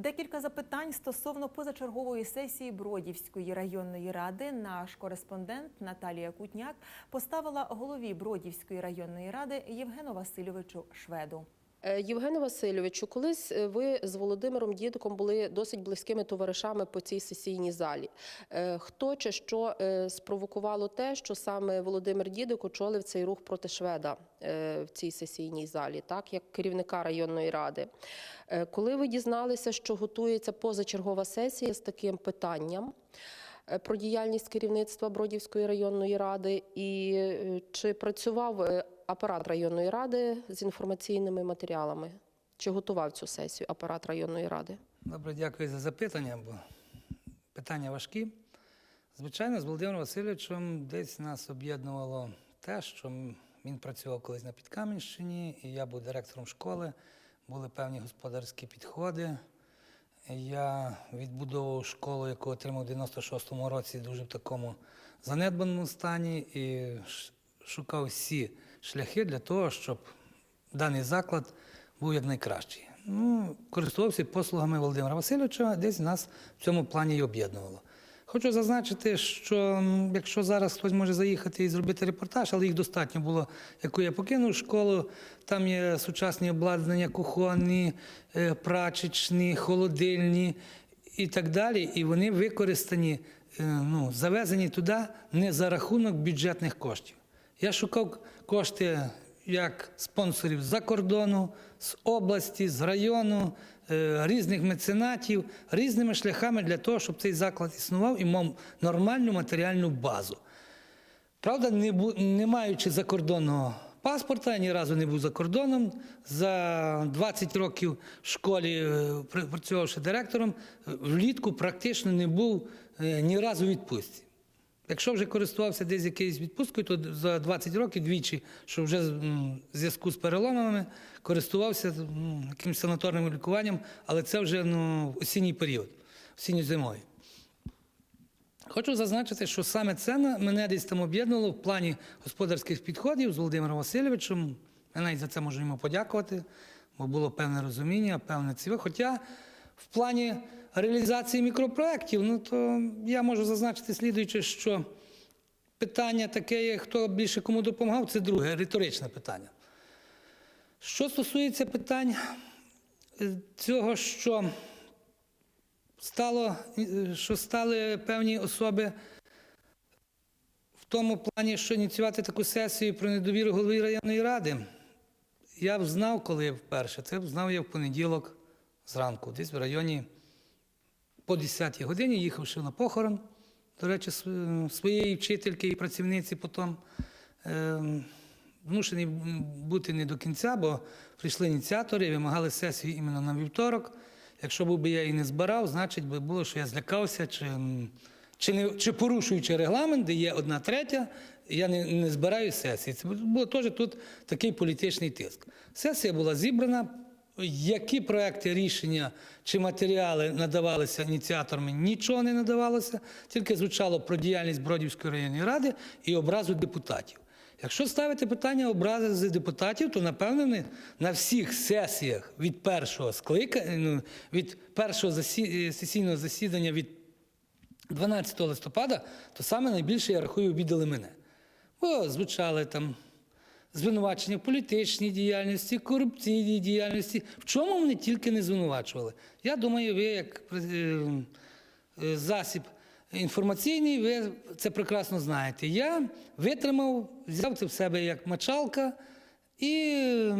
Декілька запитань стосовно позачергової сесії Бродівської районної ради. Наш кореспондент Наталія Кутняк поставила голові Бродівської районної ради Євгену Васильовичу Шведу. Е, Євгене Васильовичу, колись е, ви з Володимиром Дідиком були досить близькими товаришами по цій сесійній залі. Е, Хто чи що спровокувало те, що саме Володимир Дідик очолив цей рух проти Шведа в цій сесійній залі, так як керівника районної ради? Коли ви дізналися, що готується позачергова сесія з таким питанням? Про діяльність керівництва Бродівської районної ради, і чи працював апарат районної ради з інформаційними матеріалами? Чи готував цю сесію апарат районної ради? Добре, дякую за запитання, бо питання важкі. Звичайно, з Володимиром Васильовичем десь нас об'єднувало те, що він працював колись на Підкам'янщині, і я був директором школи, були певні господарські підходи. Я відбудовував школу, яку отримав у 96-му році, дуже в такому занедбаному стані, і шукав всі шляхи для того, щоб даний заклад був якнайкращий. Ну, користувався послугами Володимира Васильовича, десь нас в цьому плані і об'єднувало. Хочу зазначити, що якщо зараз хтось може заїхати і зробити репортаж, але їх достатньо було, яку я покинув школу, там є сучасні обладнання, кухонні, е, прачечні, холодильні і так далі. І вони використані, е, ну, завезені туди не за рахунок бюджетних коштів. Я шукав кошти як спонсорів з-за кордону, з області, з району, е, різних меценатів, різними шляхами для того, щоб цей заклад існував і мав нормальну матеріальну базу. Правда, не, не маючи закордонного паспорта, я ні разу не був за кордоном. За 20 років в школі, е, працювавши директором, е, влітку практично не був ні разу відпустці. Якщо вже користувався десь якоюсь відпусткою, то за 20 років двічі, що вже в зв'язку з переломами, користувався м, якимось санаторним лікуванням, але це вже ну, осінній період, осінньо-зимовий. Хочу зазначити, що саме це мене десь там об'єднувало в плані господарських підходів з Володимиром Васильовичем. Я навіть за це можу йому подякувати, бо було певне розуміння, певне ціве. Хоча в плані реалізації мікропроєктів, ну то я можу зазначити слідуюче, що питання таке, хто більше кому допомагав, це друге, риторичне питання. Що стосується питань е, цього, що стало, е, що стали певні особи в тому плані, що ініціювати таку сесію про недовіру голови районної ради. Я б знав, коли вперше. Це б знав я в понеділок зранку, десь в районі по 10-й годині, їхавши на похорон, до речі, своєї вчительки і працівниці потім. Ем, Змушений бути не до кінця, бо прийшли ініціатори вимагали сесію іменно на вівторок. Якщо би я і не збирав, значить би було, що я злякався, чи, чи, не, чи порушуючи регламент, де є одна третя, я не, не збираю сесії. Це було теж тут такий політичний тиск. Сесія була зібрана. Які проекти рішення чи матеріали надавалися ініціаторами, нічого не надавалося, тільки звучало про діяльність Бродівської районної ради і образу депутатів. Якщо ставити питання образи з депутатів, то напевно на всіх сесіях від першого скликання, ну, від першого е, сесійного засідання від 12 листопада, то саме найбільше я рахую обідали мене. Бо звучали там звинувачення в політичній діяльності, корупційній діяльності. В чому вони тільки не звинувачували? Я думаю, ви як е, е, засіб інформаційний, ви це прекрасно знаєте. Я витримав, взяв це в себе як мочалка і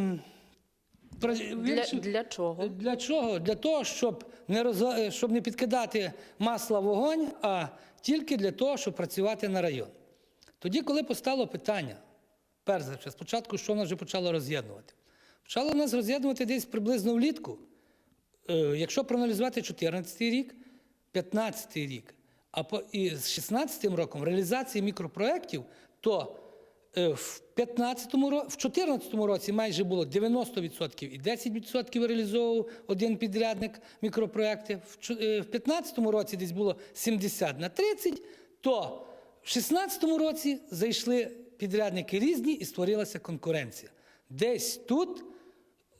Для, для чого? для чого? Для того, щоб не роз... щоб не підкидати масла в вогонь, а тільки для того, щоб працювати на район. Тоді, коли постало питання, перш за все, спочатку, що нас вже почало роз'єднувати? Почало нас роз'єднувати десь приблизно влітку. Е, якщо проаналізувати 2014 рік, 2015 рік, а по, і з 2016 роком реалізації мікропроєктів, то е, в 15-му ро- в 2014 році майже було 90% і 10% реалізовував один підрядник мікропроєкти. В чо- е, В 2015 році десь було 70 на 30, то в 2016 році зайшли підрядники різні і створилася конкуренція. Десь тут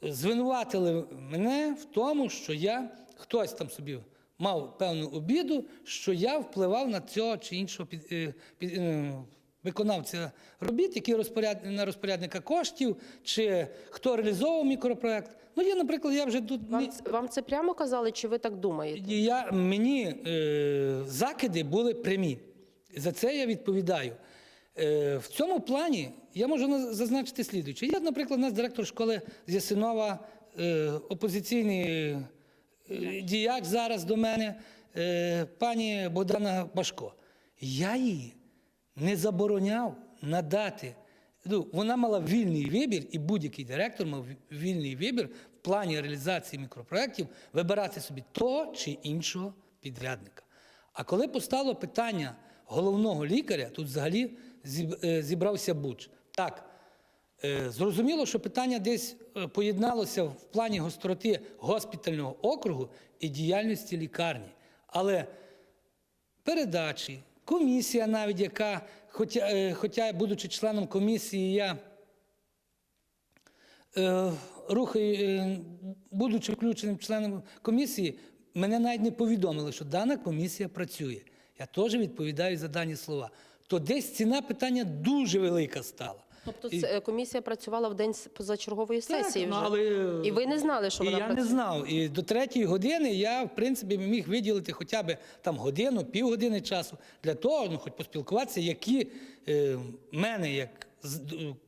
звинуватили мене в тому, що я хтось там собі мав певну обіду, що я впливав на цього чи іншого під, е, під, е, виконавця робіт, який розпоряд, на розпорядника коштів, чи хто реалізовував мікропроект. Ну, я, наприклад, я вже тут. Вам, вам це прямо казали, чи ви так думаєте? Я, мені е, закиди були прямі. За це я відповідаю. Е, в цьому плані я можу зазначити слідуюче. Я, наприклад, у нас директор школи з Ясинова, е, опозиційний е, діяч зараз до мене, пані Богдана Башко. Я її не забороняв надати. Ну, вона мала вільний вибір, і будь-який директор мав вільний вибір в плані реалізації мікропроєктів вибирати собі того чи іншого підрядника. А коли постало питання головного лікаря, тут взагалі зібрався буч. Так, Е, Зрозуміло, що питання десь е, поєдналося в плані гостроти госпітального округу і діяльності лікарні. Але передачі, комісія навіть, яка, хоча, е, хоча будучи членом комісії, я е, рухаю, е, будучи включеним членом комісії, мене навіть не повідомили, що дана комісія працює. Я теж відповідаю за дані слова. То десь ціна питання дуже велика стала. Тобто І- е, комісія працювала в день позачергової сесії ну, вже? але, І ви не знали, що і вона я працює? не знав. І до третьої години я, в принципі, міг виділити хоча б там годину, півгодини часу для того, ну, хоч поспілкуватися, які е, мене, як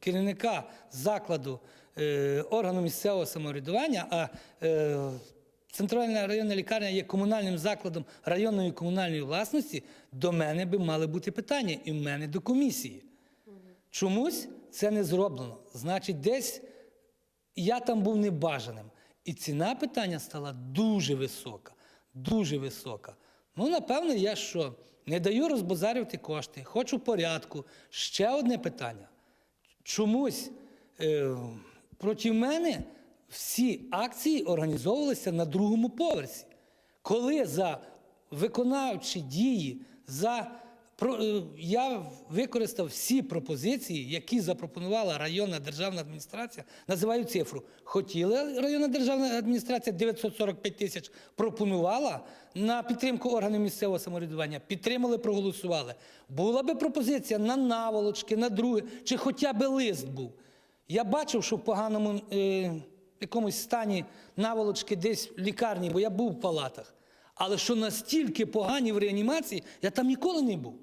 керівника закладу е, органу місцевого самоврядування, а е, Центральна районна лікарня є комунальним закладом районної комунальної власності, до мене би мали бути питання, і в мене до комісії. Чомусь це не зроблено. Значить, десь я там був небажаним. І ціна питання стала дуже висока. Дуже висока. Ну, напевно, я що? Не даю розбазарювати кошти, хочу порядку. Ще одне питання. Чомусь е, проти мене всі акції організовувалися на другому поверсі. Коли за виконавчі дії, за е, я використав всі пропозиції, які запропонувала районна державна адміністрація. Називаю цифру. Хотіла районна державна адміністрація 945 тисяч пропонувала на підтримку органів місцевого самоврядування. Підтримали, проголосували. Була би пропозиція на наволочки, на друге, чи хоча б лист був. Я бачив, що в поганому е, якомусь стані наволочки десь в лікарні, бо я був в палатах. Але що настільки погані в реанімації, я там ніколи не був.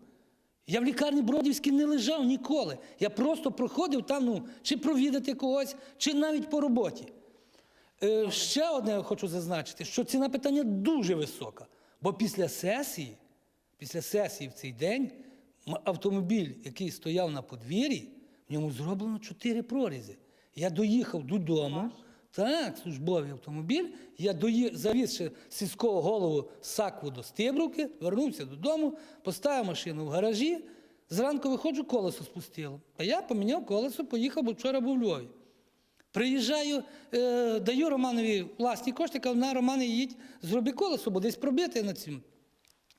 Я в лікарні Бродівській не лежав ніколи. Я просто проходив там, ну, чи провідати когось, чи навіть по роботі. Е, ще одне я хочу зазначити, що ціна питання дуже висока. Бо після сесії, після сесії в цей день автомобіль, який стояв на подвір'ї, в ньому зроблено чотири прорізи. Я доїхав додому. Так, службовий автомобіль. Я дої... завіз ще сільського голову Сакву до Стибруки, вернувся додому, поставив машину в гаражі. Зранку виходжу, колесо спустило. А я поміняв колесо, поїхав, бо вчора був у Львові. Приїжджаю, е, даю Романові власні кошти, кажу, на Романе, їдь, зроби колесо, бо десь пробити на цьому.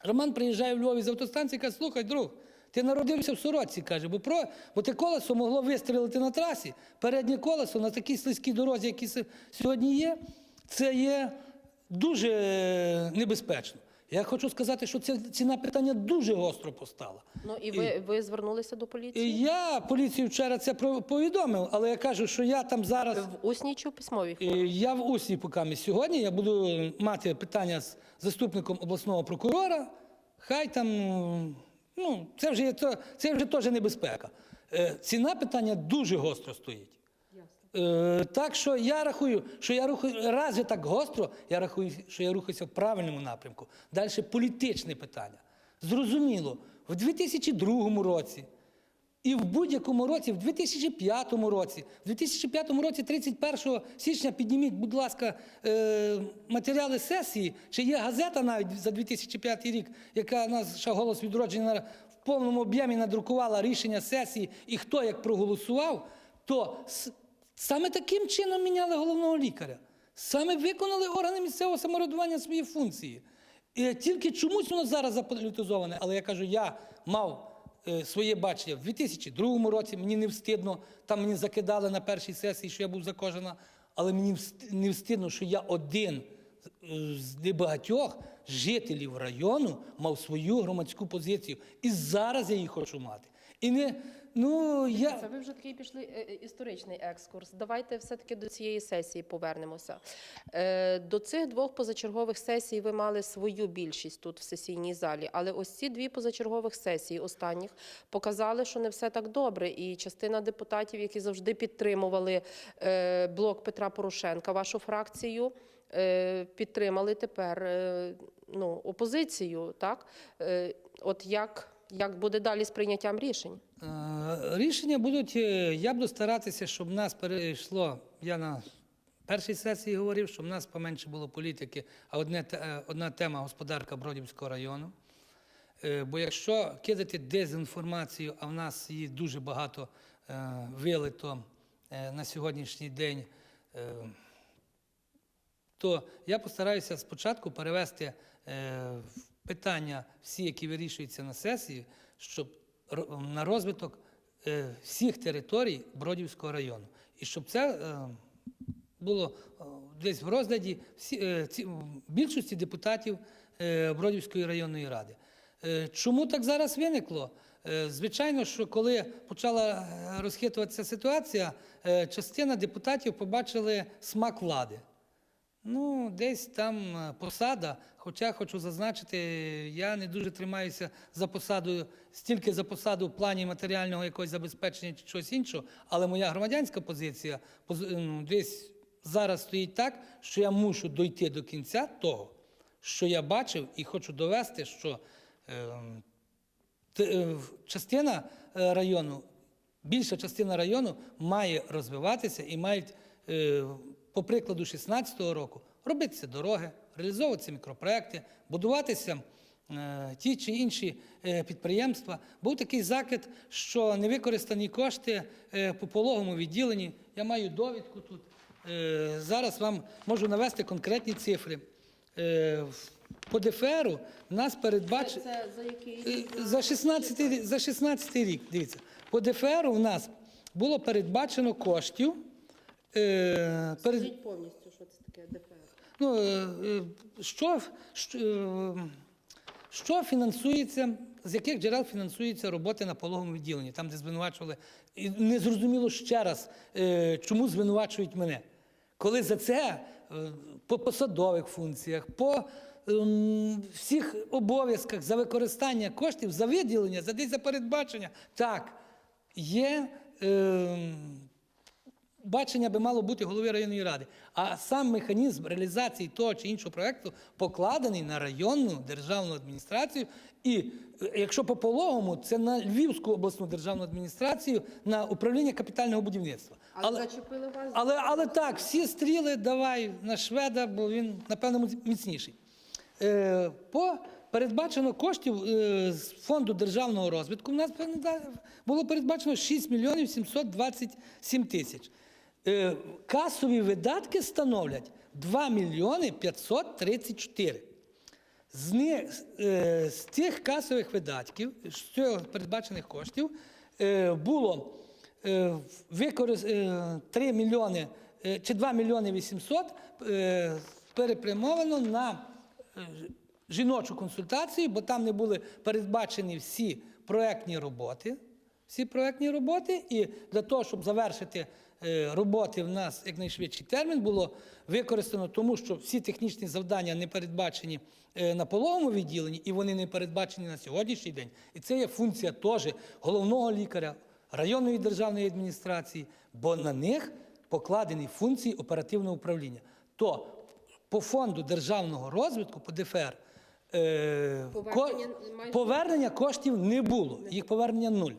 Роман приїжджає в Львові з автостанції, каже, слухай, друг, ти народився в сорочці, каже, бо, про, бо те колесо могло вистрілити на трасі. Переднє колесо на такій слизькій дорозі, які сьогодні є, це є дуже небезпечно. Я хочу сказати, що ця ціна питання дуже гостро постала. Ну і ви, ви звернулися до поліції? І я поліцію вчора це повідомив, але я кажу, що я там зараз. В усній чи в письмовій Е, формі? Я в усі покамі сьогодні. Я буду мати питання з заступником обласного прокурора. Хай там, ну, це вже, є це вже теж небезпека. Е, Ціна питання дуже гостро стоїть. Е, так що я рахую, що я рухаю разве так гостро, я рахую, що я рухаюся в правильному напрямку. Далі політичне питання. Зрозуміло, в 2002 році і в будь-якому році, в 2005 році, в 2005 році, 31 січня, підніміть, будь ласка, е, матеріали сесії, чи є газета навіть за 2005 рік, яка наша голос відродження в повному об'ємі надрукувала рішення сесії і хто як проголосував, то саме таким чином міняли головного лікаря. Саме виконали органи місцевого самоврядування свої функції. І тільки чомусь воно зараз заполітизоване. Але я кажу, я мав е, своє бачення в 2002 році, мені не встидно, там мені закидали на першій сесії, що я був закожена, але мені не встидно, що я один е, з небагатьох жителів району мав свою громадську позицію. І зараз я її хочу мати. І не, ну, Це я, ви вже такий пішли е, е, історичний екскурс. Давайте все-таки до цієї сесії повернемося. Е, До цих двох позачергових сесій ви мали свою більшість тут в сесійній залі, але ось ці дві позачергових сесії останніх показали, що не все так добре. І частина депутатів, які завжди підтримували е, блок Петра Порошенка, вашу фракцію. Підтримали тепер ну, опозицію, так? От як, як буде далі з прийняттям рішень? Е, Рішення будуть, е, я буду старатися, щоб в нас перейшло. Я на першій сесії говорив, щоб в нас поменше було політики, а одне, е, одна тема господарка Бродівського району. Бо якщо кидати дезінформацію, а в нас її дуже багато вилито на сьогоднішній день, то я постараюся спочатку перевести питання всі, які вирішуються на сесії, щоб на розвиток всіх територій Бродівського району. І щоб це е, було е, десь в розгляді всі, е, більшості депутатів е, Бродівської районної ради. Е, Чому так зараз виникло? Е, Звичайно, що коли почала е, розхитуватися ситуація, е, частина депутатів побачили смак влади. Ну, десь там е, посада. Хоча хочу зазначити, я не дуже тримаюся за посадою, стільки за посаду в плані матеріального якогось забезпечення чи чогось іншого, але моя громадянська позиція поз- десь зараз стоїть так, що я мушу дойти до кінця того, що я бачив, і хочу довести, що е, т- е, частина е, району, більша частина району має розвиватися і мають, е, по прикладу 16-го року, робитися дороги, реалізовуватися мікропроекти, будуватися е, ті чи інші е, підприємства. Був такий закид, що невикористані кошти е, по пологовому відділенні. Я маю довідку тут. Е, Зараз вам можу навести конкретні цифри. Е, По ДФРу в нас передбачено. За який Е, За 16, рік- за 16 рік, дивіться, по ДФР у нас було передбачено коштів. Е, перед, Скажіть повністю, що це таке ДФР. ну, е, е, що, що, е, що фінансується, з яких джерел фінансуються роботи на пологовому відділенні, там, де звинувачували. І не зрозуміло ще раз, е, чому звинувачують мене. Коли за це е, по посадових функціях, по всіх обов'язках за використання коштів, за виділення, за десь за передбачення, так, є. Бачення би мало бути голови районної ради. А сам механізм реалізації того чи іншого проєкту покладений на районну державну адміністрацію. І е, якщо по пологому, це на Львівську обласну державну адміністрацію на управління капітального будівництва. Але, зачепили вас Але, але так, всі стріли давай на шведа, бо він, напевно, міцніший. Е, по передбачено коштів е, з фонду державного розвитку. У нас було передбачено 6 мільйонів 727 тисяч. Е, касові видатки становлять 2 мільйони 534. З, них, е, з цих касових видатків, з цього передбачених коштів, е, було е, використ... е, 3 мільйони чи 2 мільйони 800 е, перепрямовано на жіночу консультацію, бо там не були передбачені всі проектні роботи. Всі проектні роботи, і для того, щоб завершити роботи в нас якнайшвидший термін, було використано, тому що всі технічні завдання не передбачені е, на пологовому відділенні, і вони не передбачені на сьогоднішній день. І це є функція теж головного лікаря, районної державної адміністрації, бо на них покладені функції оперативного управління. То по фонду державного розвитку, по ДФР, е, Повернення ко- повернення коштів не було. Їх повернення нуль.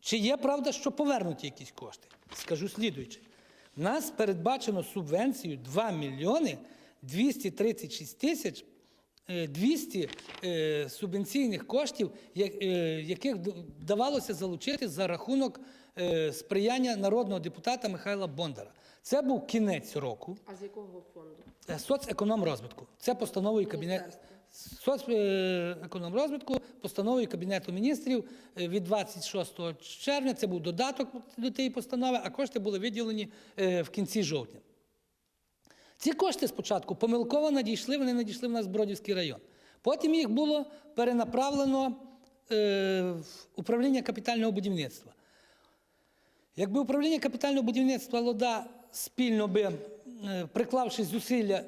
Чи є правда, що повернуті якісь кошти? Скажу слідуючи. У нас передбачено субвенцію 2 мільйони 236 тисяч е, 200 е, субвенційних коштів, е, яких вдавалося залучити за рахунок е, сприяння народного депутата Михайла Бондара. Це був кінець року. А з якого фонду? Е, Соцекономрозвитку. Це постановою Кабінету соцекономрозвитку, постановою Кабінету міністрів е, від 26 червня. Це був додаток до тієї постанови, а кошти були виділені е, в кінці жовтня. Ці кошти спочатку помилково надійшли, вони надійшли в нас в Бродівський район. Потім їх було перенаправлено е, в управління капітального будівництва. Якби управління капітального будівництва Лода спільно би, приклавши зусилля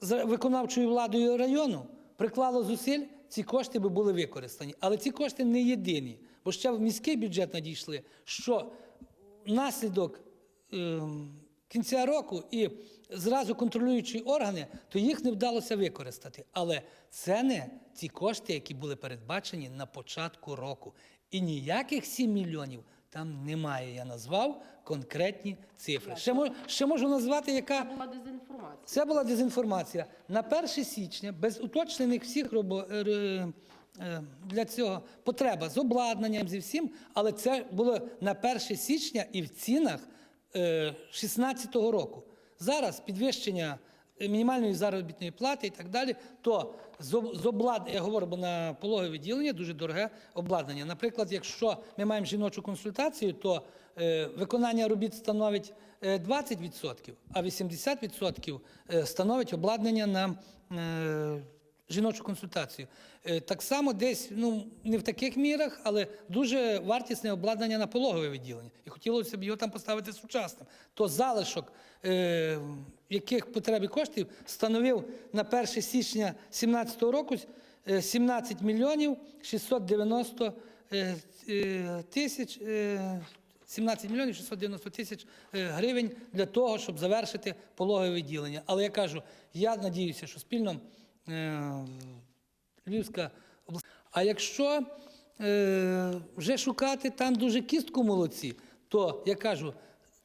з виконавчою владою району, приклало зусиль, ці кошти би були використані. Але ці кошти не єдині, бо ще в міський бюджет надійшли, що внаслідок е, кінця року і зразу контролюючі органи, то їх не вдалося використати. Але це не ті кошти, які були передбачені на початку року. І ніяких 7 мільйонів там немає. Я назвав конкретні цифри. Ще, мож- ще можу назвати, яка Була дезінформація. це була дезінформація. На 1 січня, без уточнених всіх робо... е, е, е, для цього потреба з обладнанням, зі всім, але це було на 1 січня і в цінах 2016 року. Зараз підвищення е, мінімальної заробітної плати і так далі, то з обладнання, я говорю, бо на пологове відділення дуже дороге обладнання. Наприклад, якщо ми маємо жіночу консультацію, то е, виконання робіт становить е, 20%, а 80% е, становить обладнання на е, жіночу консультацію. Е, Так само десь, ну не в таких мірах, але дуже вартісне обладнання на пологове відділення. І хотілося б його там поставити сучасним. То залишок, е, яких потребі коштів, становив на 1 січня 2017 року е, 17 мільйонів 690 е, е, тисяч. е, 17 мільйонів 690 тисяч е, гривень для того, щоб завершити пологове відділення. Але я кажу, я надіюся, що спільно е, Львівська область. А якщо е, вже шукати там дуже кістку молодці, то я кажу,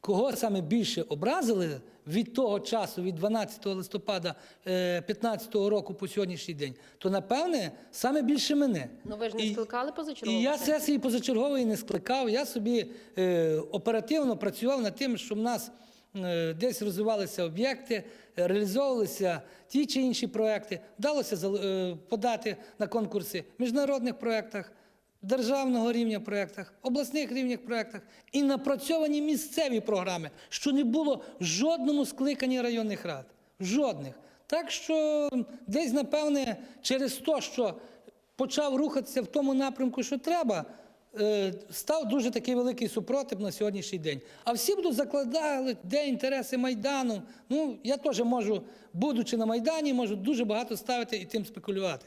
кого саме більше образили від того часу, від 12 листопада 2015 року по сьогоднішній день, то напевне саме більше мене. Ну ви ж не І- скликали позачергову і я сесії позачергової не скликав. Я собі е, оперативно працював над тим, щоб в нас е, десь розвивалися об'єкти, е, реалізовувалися ті чи інші проекти. Вдалося е, подати на конкурси в міжнародних проєктах, державного рівня проєктах, обласних рівнях проєктах і напрацьовані місцеві програми, що не було в жодному скликанні районних рад. Жодних. Так що десь, напевне, через те, що почав рухатися в тому напрямку, що треба, став дуже такий великий супротив на сьогоднішній день. А всі будуть закладали, де інтереси Майдану. Ну, я теж можу, будучи на Майдані, можу дуже багато ставити і тим спекулювати.